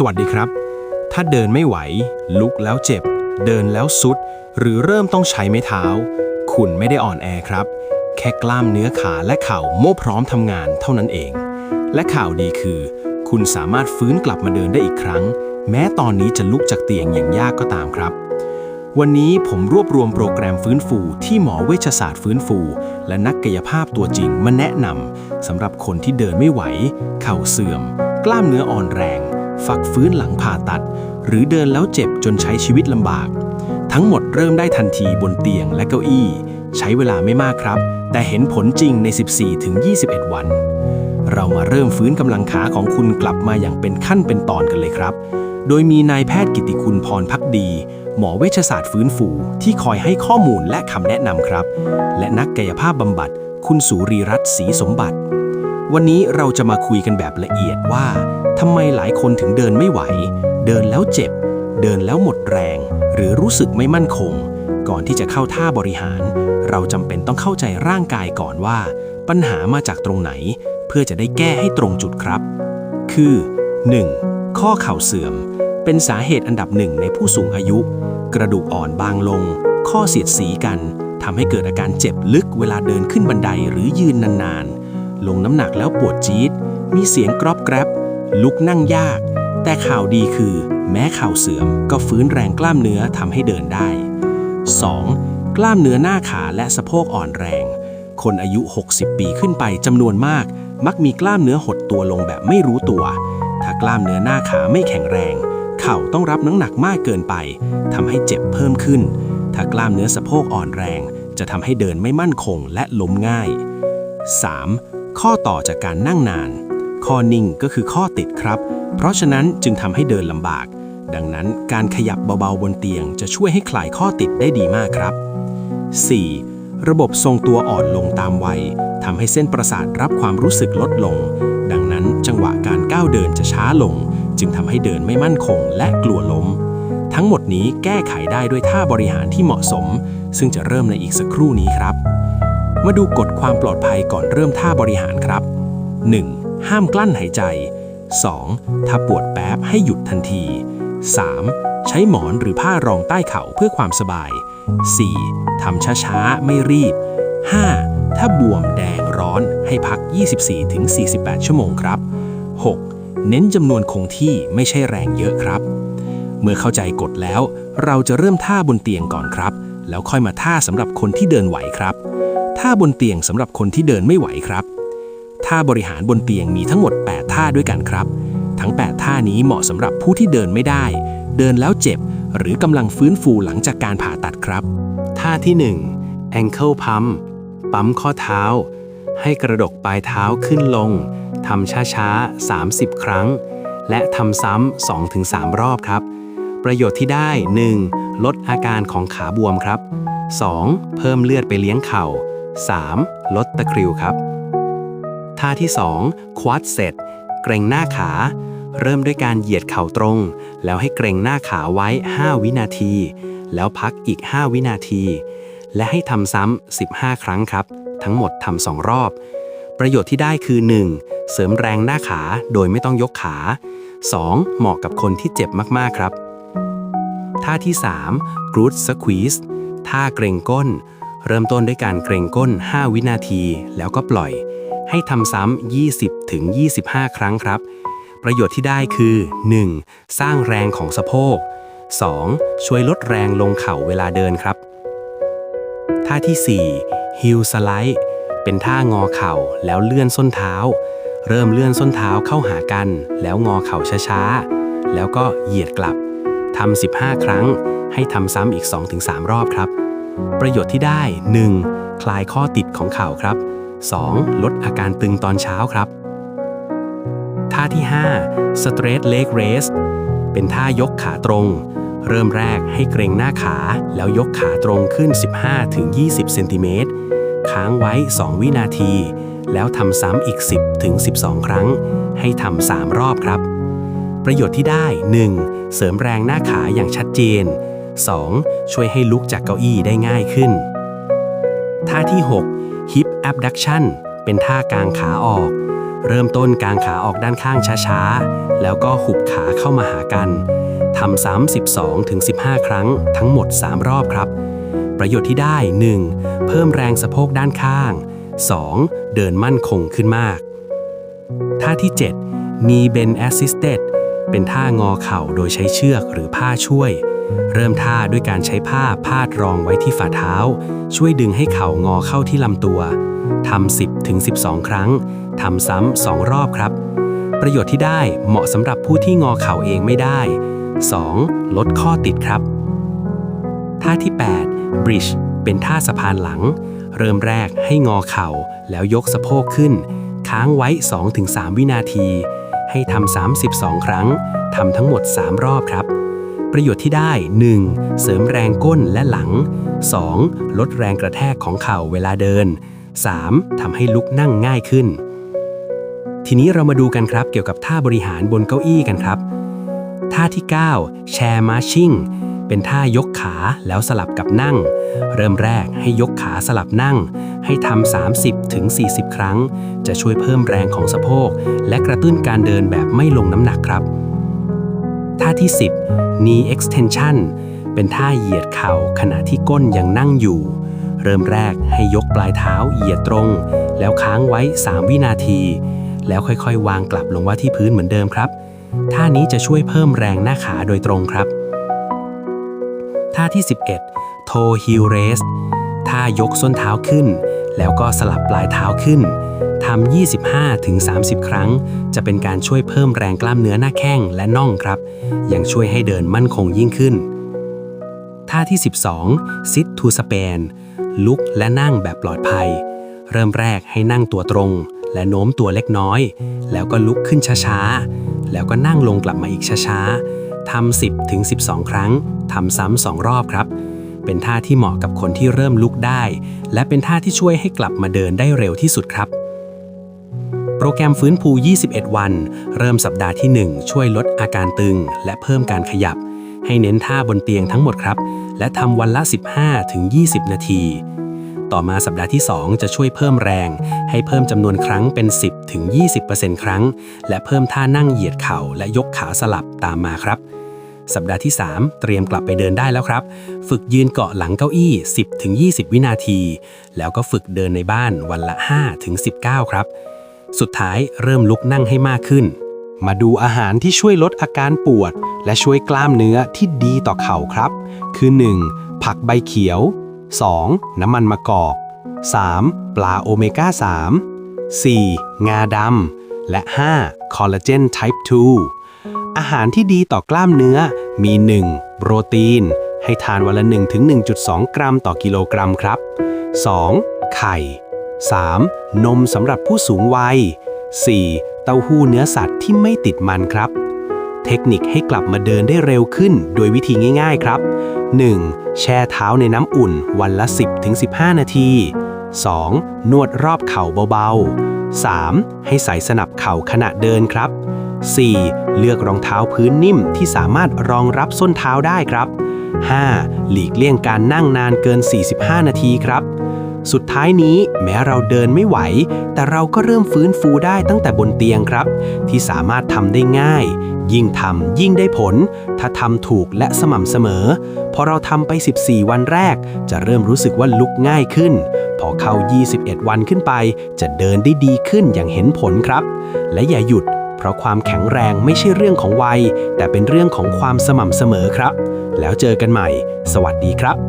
สวัสดีครับ ถ้าเดินไม่ไหว ลุกแล้วเจ็บ เดินแล้วสุด หรือเริ่มต้องใช้ไม้เท้า คุณไม่ได้อ่อนแอครับ แค่กล้ามเนื้อขาและเข่าโม่พร้อมทำงานเท่านั้นเอง และข่าวดีคือ คุณสามารถฟื้นกลับมาเดินได้อีกครั้ง แม้ตอนนี้จะลุกจากเตียงอย่างยากก็ตามครับ วันนี้ผมรวบรวมโปรแกรมฟื้นฟู ที่หมอเวชศาสตร์ฟื้นฟู และนักกายภาพตัวจริงมาแนะนำสำหรับคนที่เดินไม่ไหว เข่าเสื่อม กล้ามเนื้ออ่อนแรง ฝักฟื้นหลังผ่าตัด หรือเดินแล้วเจ็บจนใช้ชีวิตลำบาก ทั้งหมดเริ่มได้ทันทีบนเตียงและเก้าอี้ ใช้เวลาไม่มากครับ แต่เห็นผลจริงใน 14-21 วัน เรามาเริ่มฟื้นกำลังขาของคุณกลับมาอย่างเป็นขั้นเป็นตอนกันเลยครับ โดยมีนายแพทย์กิติคุณพรพักดี หมอเวชศาสตร์ฟื้นฟูที่คอยให้ข้อมูลและคำแนะนำครับ และนักกายภาพบำบัด คุณสุรีรัตน์ศรีสมบัติวันนี้เราจะมาคุยกันแบบละเอียดว่า ทำไมหลายคนถึงเดินไม่ไหว เดินแล้วเจ็บ เดินแล้วหมดแรง หรือรู้สึกไม่มั่นคง ก่อนที่จะเข้าท่าบริหาร เราจำเป็นต้องเข้าใจร่างกายก่อนว่า ปัญหามาจากตรงไหน เพื่อจะได้แก้ให้ตรงจุดครับ คือ 1. ข้อเข่าเสื่อม เป็นสาเหตุอันดับหนึ่งในผู้สูงอายุ กระดูกอ่อนบางลง ข้อเสียดสีกันทำให้เกิดอาการเจ็บลึกเวลาเดินขึ้นบันไดหรือยืนนานๆ ลงน้ำหนักแล้วปวดจี๊ดมีเสียงกรอบแกรบ ลุกนั่งยาก แต่ข่าวดีคือ แม้เข่าเสื่อมก็ฟื้นแรงกล้ามเนื้อทำให้เดินได้ 2. กล้ามเนื้อหน้าขาและสะโพกอ่อนแรง คนอายุ 60 ปีขึ้นไปจำนวนมาก มักมีกล้ามเนื้อหดตัวลงแบบไม่รู้ตัว ถ้ากล้ามเนื้อหน้าขาไม่แข็งแรง เข่าต้องรับน้ำหนักมากเกินไปทำให้เจ็บเพิ่มขึ้น ถ้ากล้ามเนื้อสะโพกอ่อนแรง จะทำให้เดินไม่มั่นคงและล้มง่าย 3. ข้อต่อจากการนั่งนาน ข้อนิ่งก็คือข้อติดครับ เพราะฉะนั้นจึงทำให้เดินลำบาก ดังนั้นการขยับเบาๆบนเตียงจะช่วยให้คลายข้อติดได้ดีมากครับ 4. ระบบทรงตัวอ่อนลงตามวัยทำให้เส้นประสาทรับความรู้สึกลดลง ดังนั้นจังหวะการก้าวเดินจะช้าลง จึงทำให้เดินไม่มั่นคงและกลัวล้ม ทั้งหมดนี้แก้ไขได้ด้วยท่าบริหารที่เหมาะสม ซึ่งจะเริ่มในอีกสักครู่นี้ครับ มาดูกฎความปลอดภัยก่อนเริ่มท่าบริหารครับ 1. ห้ามกลั้นหายใจ 2. ถ้าปวดแป๊บให้หยุดทันที 3. ใช้หมอนหรือผ้ารองใต้เข่าเพื่อความสบาย 4. ทำช้าๆ ไม่รีบ 5. ถ้าบวมแดงร้อนให้พัก 24-48 ชั่วโมงครับ 6. เน้นจำนวนคงที่ไม่ใช่แรงเยอะครับ เมื่อเข้าใจกฎแล้ว เราจะเริ่มท่าบนเตียงก่อนครับ แล้วค่อยมาท่าสำหรับคนที่เดินไหวครับ ท่าบนเตียงสำหรับคนที่เดินไม่ไหวครับ ท่าบริหารบนเตียงมีทั้งหมด 8 ท่าด้วยกันครับ ทั้ง 8 ท่านี้เหมาะสำหรับผู้ที่เดินไม่ได้ เดินแล้วเจ็บ หรือกำลังฟื้นฟูหลังจากการผ่าตัดครับ ท่าที่ 1 ankle pump ปั๊มข้อเท้า ให้กระดกปลายเท้าขึ้นลงทำช้าๆ 30 ครั้ง และทำซ้ำ 2-3 รอบครับ ประโยชน์ที่ได้ 1. ลดอาการของขาบวมครับ 2. เพิ่มเลือดไปเลี้ยงเข่า 3. ลดตะคริวครับ ท่าที่ 2 ควอดเซตเกรงหน้าขา เริ่มด้วยการเหยียดเข่าตรง แล้วให้เกรงหน้าขาไว้ 5 วินาที แล้วพักอีก 5 วินาที และให้ทำซ้ำ 15 ครั้งครับ ทั้งหมดทำสองรอบ ประโยชน์ที่ได้คือ 1. เสริมแรงหน้าขาโดยไม่ต้องยกขา 2. เหมาะกับคนที่เจ็บมากๆครับ ท่าที่3 Glute Squeeze ท่าเกรงก้น เริ่มต้นด้วยการเกรงก้น 5 วินาที แล้วก็ปล่อย ให้ทำซ้ำ 20 ถึง 25 ครั้งครับ ประโยชน์ที่ได้คือ 1. สร้างแรงของสะโพก 2. ช่วยลดแรงลงเข่าเวลาเดินครับ ท่าที่4 Heel Slide เป็นท่างอเข่าแล้วเลื่อนส้นเท้า เริ่มเลื่อนส้นเท้าเข้าหากัน แล้วงอเข่าช้าๆ แล้วก็เหยียดกลับทำ 15 ครั้ง ให้ทำซ้ำอีก 2-3 รอบครับ ประโยชน์ที่ได้ 1. คลายข้อติดของเข่าครับ 2. ลดอาการตึงตอนเช้าครับ ท่าที่ 5 Straight Leg Raise เป็นท่ายกขาตรง เริ่มแรกให้เกรงหน้าขาแล้วยกขาตรงขึ้น 15-20 เซนติเมตรค้างไว้ 2 วินาที แล้วทำซ้ำอีก 10-12 ครั้ง ให้ทำ 3 รอบครับ ประโยชน์ที่ได้ 1. เสริมแรงหน้าขาอย่างชัดเจน 2. ช่วยให้ลุกจากเก้าอี้ได้ง่ายขึ้น ท่าที่ 6 Hip Abduction เป็นท่ากางขาออก เริ่มต้นกางขาออกด้านข้างช้าๆ แล้วก็หุบขาเข้ามาหากันทำซ้ำ12ถึง15 ครั้งทั้งหมด 3 รอบครับ ประโยชน์ที่ได้ 1. เพิ่มแรงสะโพกด้านข้าง 2. เดินมั่นคงขึ้นมาก ท่าที่ 7 knee bend assisted เป็นท่างอเข่าโดยใช้เชือกหรือผ้าช่วย เริ่มท่าด้วยการใช้ผ้าพาดรองไว้ที่ฝ่าเท้า ช่วยดึงให้เข่างอเข้าที่ลำตัวทำ10ถึง12 ครั้งทำซ้ำ2รอบครับ ประโยชน์ที่ได้เหมาะสำหรับผู้ที่งอเข่าเองไม่ได้ 2. ลดข้อติดครับ ท่าที่ 8 bridge เป็นท่าสะพานหลัง เริ่มแรกให้งอเข่าแล้วยกสะโพกขึ้น ค้างไว้ 2-3 วินาที ให้ทำ32 ครั้งทำทั้งหมด 3 รอบครับ ประโยชน์ที่ได้ 1. เสริมแรงก้นและหลัง 2. ลดแรงกระแทกของเข่าเวลาเดิน 3. ทำให้ลุกนั่งง่ายขึ้น ทีนี้เรามาดูกันครับเกี่ยวกับท่าบริหารบนเก้าอี้กันครับ ท่าที่ 9 แชร์มาชิ่ง เป็นท่ายกขาแล้วสลับกับนั่ง เริ่มแรกให้ยกขาสลับนั่ง ให้ทำ30ถึง40 ครั้ง จะช่วยเพิ่มแรงของสะโพก และกระตุ้นการเดินแบบไม่ลงน้ำหนักครับ ท่าที่ 10 knee extension เป็นท่าเหยียดเข่าขณะที่ก้นยังนั่งอยู่ เริ่มแรกให้ยกปลายเท้าเหยียดตรง แล้วค้างไว้ 3 วินาที แล้วค่อยๆ วางกลับลงว่าที่พื้นเหมือนเดิมครับ ท่านี้จะช่วยเพิ่มแรงหน้าขาโดยตรงครับ ท่าที่ 11 toe heel raise ท่ายกส้นเท้าขึ้น แล้วก็สลับปลายเท้าขึ้น ทำ 25-30 ครั้ง จะเป็นการช่วยเพิ่มแรงกล้ามเนื้อหน้าแข้งและน่องครับ ยังช่วยให้เดินมั่นคงยิ่งขึ้น ท่าที่ 12 sit to span ลุกและนั่งแบบปลอดภัย เริ่มแรกให้นั่งตัวตรง และโน้มตัวเล็กน้อย แล้วก็ลุกขึ้นช้าๆ แล้วก็นั่งลงกลับมาอีกช้าๆทำ 10ถึง12 ครั้งทำซ้ำสองรอบครับ เป็นท่าที่เหมาะกับคนที่เริ่มลุกได้ และเป็นท่าที่ช่วยให้กลับมาเดินได้เร็วที่สุดครับ โปรแกรมฟื้นฟู 21 วัน เริ่มสัปดาห์ที่ 1 ช่วยลดอาการตึง และเพิ่มการขยับ ให้เน้นท่าบนเตียงทั้งหมดครับ และทำวันละ 15-20 นาที ต่อมาสัปดาห์ที่ 2 จะช่วยเพิ่มแรง ให้เพิ่มจำนวนครั้งเป็น 10-20%ครั้ง และเพิ่มท่านั่งเหยียดเข่าและยกขาสลับตามมาครับสัปดาห์ที่ 3 เตรียมกลับไปเดินได้แล้วครับ ฝึกยืนเกาะหลังเก้าอี้ 10-20 วินาที แล้วก็ฝึกเดินในบ้านวันละ 5-19 ครับ สุดท้ายเริ่มลุกนั่งให้มากขึ้น มาดูอาหารที่ช่วยลดอาการปวด และช่วยกล้ามเนื้อที่ดีต่อเข่าครับ คือ 1. ผักใบเขียว 2. น้ำมันมะกอก 3. ปลาโอเมก้า 3 4. งาดำและ 5. คอลลาเจน type 2อาหารที่ดีต่อกล้ามเนื้อมี 1. โปรตีน ให้ทานวันละ 1-1.2 กรัมต่อกิโลกรัมครับ 2. ไข่ 3. นมสำหรับผู้สูงวัย 4. เต้าหู้เนื้อสัตว์ที่ไม่ติดมันครับ เทคนิคให้กลับมาเดินได้เร็วขึ้นโดยวิธีง่าย ๆครับ 1. แช่เท้าในน้ำอุ่นวันละ 10-15 นาที 2. นวดรอบเข่าเบาๆ 3. ให้ใส่สนับเข่าขณะเดินครับ 4. เลือกรองเท้าพื้นนิ่มที่สามารถรองรับส้นเท้าได้ครับ 5. หลีกเลี่ยงการนั่งนานเกิน 45 นาทีครับ สุดท้ายนี้แม้เราเดินไม่ไหว แต่เราก็เริ่มฟื้นฟูได้ตั้งแต่บนเตียงครับ ที่สามารถทำได้ง่าย ยิ่งทำยิ่งได้ผล ถ้าทำถูกและสม่ำเสมอ พอเราทำไป 14 วันแรก จะเริ่มรู้สึกว่าลุกง่ายขึ้น พอเข้า 21 วันขึ้นไป จะเดินได้ดีขึ้นอย่างเห็นผลครับ และอย่าหยุดเพราะความแข็งแรงไม่ใช่เรื่องของวัย แต่เป็นเรื่องของความสม่ำเสมอครับ แล้วเจอกันใหม่ สวัสดีครับ